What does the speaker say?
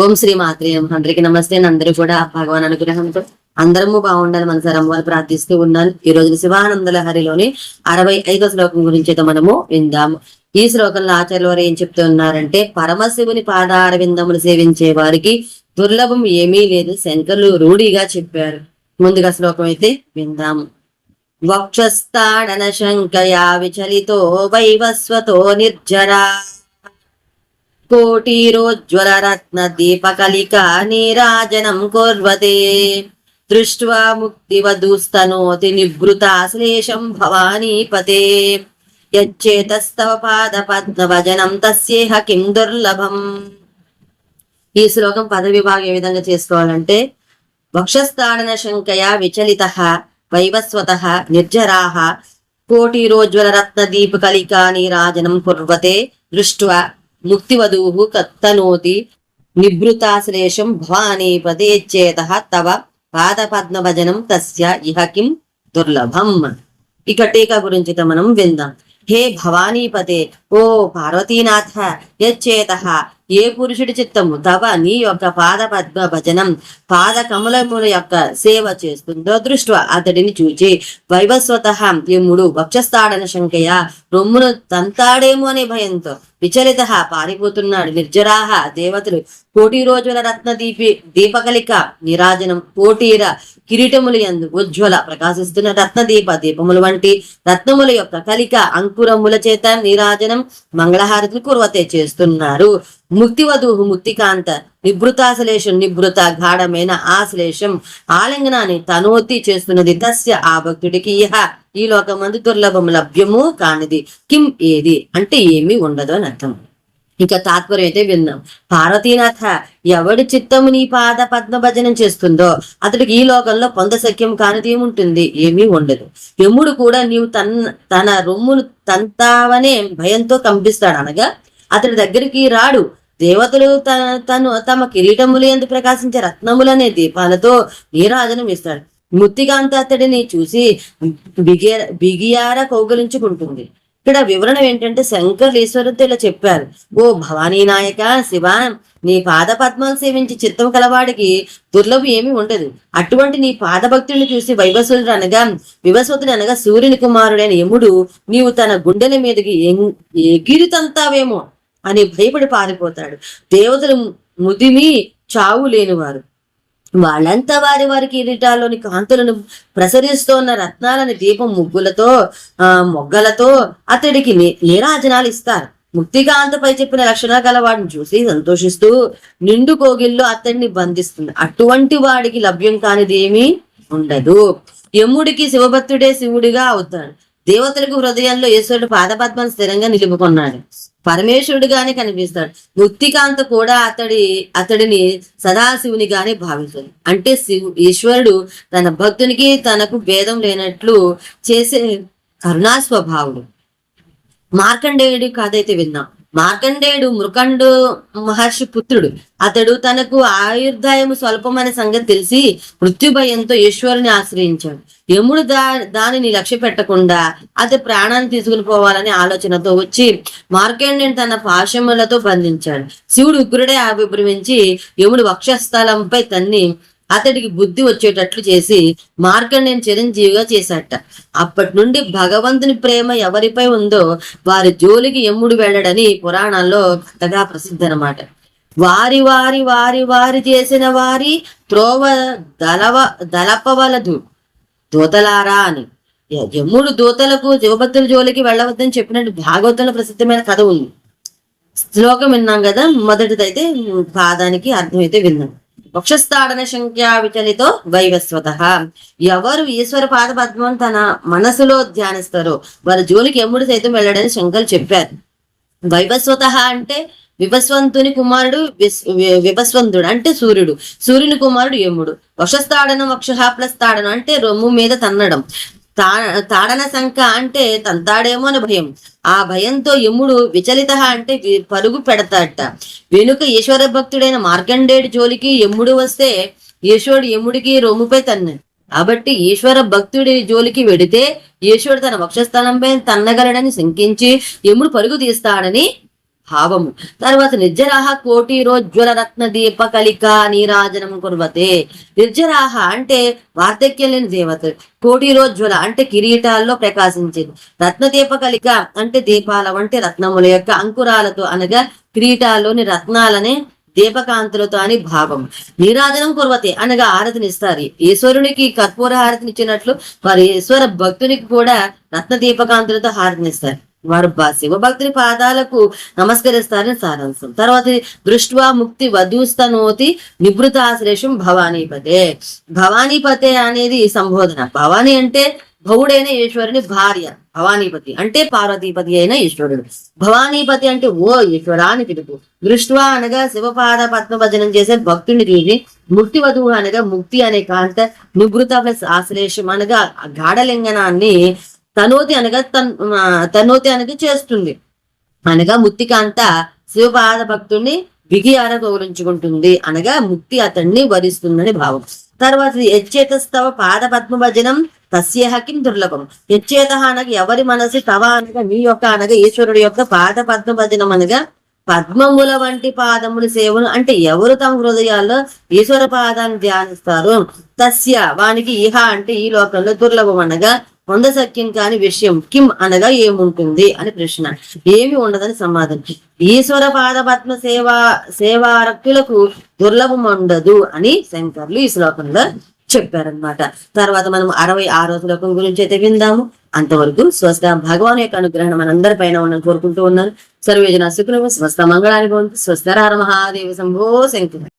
ఓం శ్రీ మాత్రే అందరికి నమస్తే. అందరూ కూడా భగవాన్ అనుగ్రహంతో అందరము బాగుండాలి మన సార్ అమ్మవారు ప్రార్థిస్తూ ఉన్నాను. ఈ రోజు శివానందల హరిలోని అరవై ఐదో శ్లోకం గురించి అయితే మనము విందాము. ఈ శ్లోకంలో ఆచార్య వారు ఏం చెప్తున్నారంటే పరమశివుని పాదార విందములు సేవించే వారికి దుర్లభం ఏమీ లేదు శంకర్లు రూఢిగా చెప్పారు. ముందుగా శ్లోకం అయితే విందాము. వక్షస్థాడన శంకయా విచలితో వైవస్వతో నిర్జరా కోటీరోజ్వల రత్న దీపకలిక నీరాజనం కుర్వతే. దృష్ట్వా ముక్తివధూస్తనోతి నివృతాశ్లేషం భవానీపతే. యచ్చేతస్తవ పాద పద్మభజనం తస్యేహ కిం దుర్లభం. ఈ శ్లోకం పద విభాగం ఏ విధంగా చేసుకోవాలంటే వక్షస్థాడన శంకయ విచలిత వైవస్వత నిర్జరాహ కోటిరోజ్వల రత్న దీప కలికా నీరాజనం కుర్వతే. దృష్ట్వా ముక్తివధూః కత్తనోతి నిభృతాశ్లేషం భవానీ పదేచ్చేత తవ పాదపద్మభజనం తస్య ఇహ కిం దుర్లభం. ఇక టీకా గురించి మనం విందాం. హే భవానీపతే ఓ పార్వతీనాథ యచ్చేత ఏ పురుషుడి చిత్తము తవ నీ యొక్క పాద పద్మ భజనం పాద కమలముల యొక్క సేవ చేస్తుందో దృష్ట్యా అతడిని చూచి. వైవస్వత యముడు వక్షస్థాడన శంకయ రొమ్మును తంతాడేమో అనే భయంతో విచలిత పారిపోతున్నాడు నిర్జరాహ దేవతలు. కోటి రోజుల రత్న దీపి దీపకలిక నిరాజనం కోటీర కిరీటములు ఎందు ఉజ్వల ప్రకాశిస్తున్న రత్న దీప దీపములు వంటి రత్నముల యొక్క కలిక అంకురముల చేత నిరాజనం మంగళహారతులు కుర్వతే చేస్తున్నారు. ముక్తి వధువు ముక్తికాంత నిభృతాశ్లేషం నిభృత గాఢమైన ఆశ్లేషం ఆలింగనాన్ని తనోతి చేస్తున్నది తస్య ఆ భక్తుడికి ఇహ. ఈ లోకమందు దుర్లభం లభ్యము కానిది. కిం ఏది? అంటే ఏమీ ఉండదు అని అర్థం. ఇక తాత్పర్యం అయితే విన్నాం. పార్వతీనాథ ఎవడి చిత్తము నీ పాద పద్మ భజనం చేస్తుందో అతడికి ఈ లోకంలో పొందసఖ్యం కానిది ఏముంటుంది? ఏమీ ఉండదు. యముడు కూడా నీవు తన తన రొమ్మును తంతావనే భయంతో కంపిస్తాడు అనగా అతడి దగ్గరికి రాడు. దేవతలు తను తమ కిరీటములు ఎందు ప్రకాశించే రత్నములనే దీపాలతో నీరాజనం ఇస్తాడు ముత్తికాంత అతడిని చూసి బిగియ బిగియార కౌగలించుకుంటుంది. ఇక్కడ వివరణ ఏంటంటే శంకర్ ఈశ్వరుడు ఇలా చెప్పారు ఓ భవానీ నాయక శివ నీ పాద పద్మాలు సేవించి చిత్తం కలవాడికి దుర్లభం ఏమీ ఉండదు. అటువంటి నీ పాదభక్తుల్ని చూసి వైభసుడు అనగా వివస్వతుడు అనగా సూర్యుని కుమారుడైన యముడు నీవు తన గుండెల మీదకి ఎం- అని భయపడి పారిపోతాడు. దేవతలు ముదిమి చావు లేనివారు. వాళ్ళంతా వారి వారి కిరీటాల్లోని కాంతులను ప్రసరిస్తోన్న రత్నాలని దీపం ముగ్గులతో ఆ మొగ్గలతో అతడికి నీరాజనాలు ఇస్తారు. ముక్తికాంతపై చెప్పిన లక్షణాలు గల వాడిని చూసి సంతోషిస్తూ నిండు కోగిల్లో అతన్ని బంధిస్తుంది. అటువంటి వాడికి లభ్యం కానిది ఏమీ ఉండదు. యముడికి శివభక్తుడే శివుడిగా అవుతాడు. దేవతలకు హృదయంలో ఈశ్వరుడు పాదపద్మం స్థిరంగా నిలుపుకున్నాడు. పరమేశ్వరుడుగానే కనిపిస్తాడు. ముక్తికాంత కూడా అతడి అతడిని సదాశివునిగానే భావిస్తుంది. అంటే శివు ఈశ్వరుడు తన భక్తునికి తనకు భేదం లేనట్లు చేసే కరుణా స్వభావుడు మార్కండేయుడి కథ అయితే విన్నాం. మార్కండేయుడు మృకండు మహర్షి పుత్రుడు. అతడు తనకు ఆయుర్దాయము స్వల్పమైన సంగతి తెలిసి మృత్యుభయంతో ఈశ్వరుని ఆశ్రయించాడు. యముడు దా దానిని లక్ష్య పెట్టకుండా అతని ప్రాణాన్ని తీసుకుని పోవాలనే ఆలోచనతో వచ్చి మార్కండేయుని తన పాశములతో బంధించాడు. శివుడు ఉగ్రుడే ఆవిర్భవించి యముడు వక్షస్థలంపై తన్ని అతడికి బుద్ధి వచ్చేటట్లు చేసి మార్కండేయుని చిరంజీవిగా చేశాట అప్పటి నుండి భగవంతుని ప్రేమ ఎవరిపై ఉందో వారి జోలికి ఎమ్ముడు వెళ్ళడని పురాణాల్లో కథగా ప్రసిద్ధి అనమాట వారి వారి వారి వారి చేసిన వారి త్రోవ దళవ దలపవలదు. దూతలారా అని. యముడు దూతలకు శివభక్తుల జోలికి వెళ్ళవద్దని చెప్పినట్టు భాగవతంలో ప్రసిద్ధమైన కథ ఉంది. శ్లోకం విన్నాం కదా మొదటిదైతే పాదానికి అర్థమైతే విన్నాం. వక్షస్థాడన శంఖ్యా విచలితో వైవస్వత. ఎవరు ఈశ్వర పాద పద్మం తన మనసులో ధ్యానిస్తారో వారి జోలికి ఎమ్ముడు సైతం వెళ్ళడని శంకర్ చెప్పారు. వైవస్వత అంటే విభస్వంతుని కుమారుడు విస్- అంటే సూర్యుడు. సూర్యుని కుమారుడు యముడు. వక్షస్థాడనం వక్ష ప్లస్ తాడనం అంటే రొమ్ము మీద తన్నడం. తా తాడన శంక అంటే తంతాడేమో అని భయం. ఆ భయంతో యముడు విచలిత అంటే పరుగు పెడతాడట. వెనుక ఈశ్వర భక్తుడైన మార్కండేయుడి జోలికి యముడు వస్తే ఈశ్వరుడు యముడికి రొమ్ముపై తన్నాడు కాబట్టి ఈశ్వర భక్తుడి జోలికి వెడితే ఈశ్వరుడు తన వక్షస్థలంపై తన్నగలడని శంకించి యముడు పరుగు తీస్తాడని భావము. తర్వాత నిర్జరాహ కోటిరోజ్వల రత్న దీప కలిక నీరాజనం కుర్వతే. నిర్జరాహ అంటే వార్ధక్యం లేని దేవత. కోటిరోజ్వల అంటే కిరీటాల్లో ప్రకాశించేది. రత్న దీప కలిక అంటే దీపాల వంటి రత్నముల యొక్క అంకురాలతో అనగా కిరీటాల్లోని రత్నాలనే దీపకాంతులతో అని భావం నీరాజనం కుర్వతే అనగా ఆరతినిస్తారు ఈశ్వరునికి కర్పూర హారతినిచ్చినట్లు వారి ఈశ్వర భక్తునికి కూడా రత్న దీపకాంతులతో హారతినిస్తారు వారు శివభక్తుని పాదాలకు నమస్కరిస్తారని సారాంశం. తర్వాత దృష్ట్వా ముక్తి వధూస్తనోతి నివృతాశ్లేషం భవానీపతే. భవానీపతే అనేది సంబోధన. భవానీ అంటే భవుడైన ఈశ్వరుని భార్య. భవానీపతి అంటే పార్వతీపతి అయిన ఈశ్వరుడు. భవానీపతి అంటే ఓ ఈశ్వరా అని పిలుపు. దృష్ట్వా అనగా శివపాద పద్మ భజనం చేసే భక్తుని చూసి ముక్తి వధువు అనగా ముక్తి అనే కాంత నివృత ప్లస్ ఆశ్లేషం అనగా గాఢలింగనాన్ని తనోతి అనగా తన్ తనోతి అనగా చేస్తుంది. అనగా ముక్తికాంత శివపాద భక్తుడిని బిగియార గౌరవించుకుంటుంది. అనగా ముక్తి అతన్ని వరిస్తుందని భావం. తర్వాత యచ్చేతస్తవ పాద పద్మ భజనం తస్యేహ కిం దుర్లభం. యచ్చేత అనగా ఎవరి మనసు తవ అనగా మీ యొక్క అనగా ఈశ్వరుడు యొక్క పాద పద్మ భజనం అనగా పద్మముల వంటి పాదముల సేవలు అంటే ఎవరు తమ హృదయాల్లో ఈశ్వర పాదాన్ని ధ్యానిస్తారు తస్య వానికి ఇహ అంటే ఈ లోకంలో దుర్లభం అనగా పొందసక్యం కాని విషయం కిమ్ అనగా ఏముంటుంది అని ప్రశ్న. ఏమి ఉండదని సమాధానం. ఈశ్వర పాదపద్మ సేవా సేవారక్తులకు దుర్లభం ఉండదు అని శంకర్లు ఈ శ్లోకంలో చెప్పారనమాట తర్వాత మనం అరవై ఆరో శ్లోకం గురించి అయితే విందాము. అంతవరకు స్వస్థ భగవాన్ యొక్క అనుగ్రహం మనందరి పైన ఉన్నాను కోరుకుంటూ ఉన్నాను. సర్వేజన శుక్రము స్వస్థ మంగళాన్ని స్వస్థ హర మహాదేవ శంభో శంకర.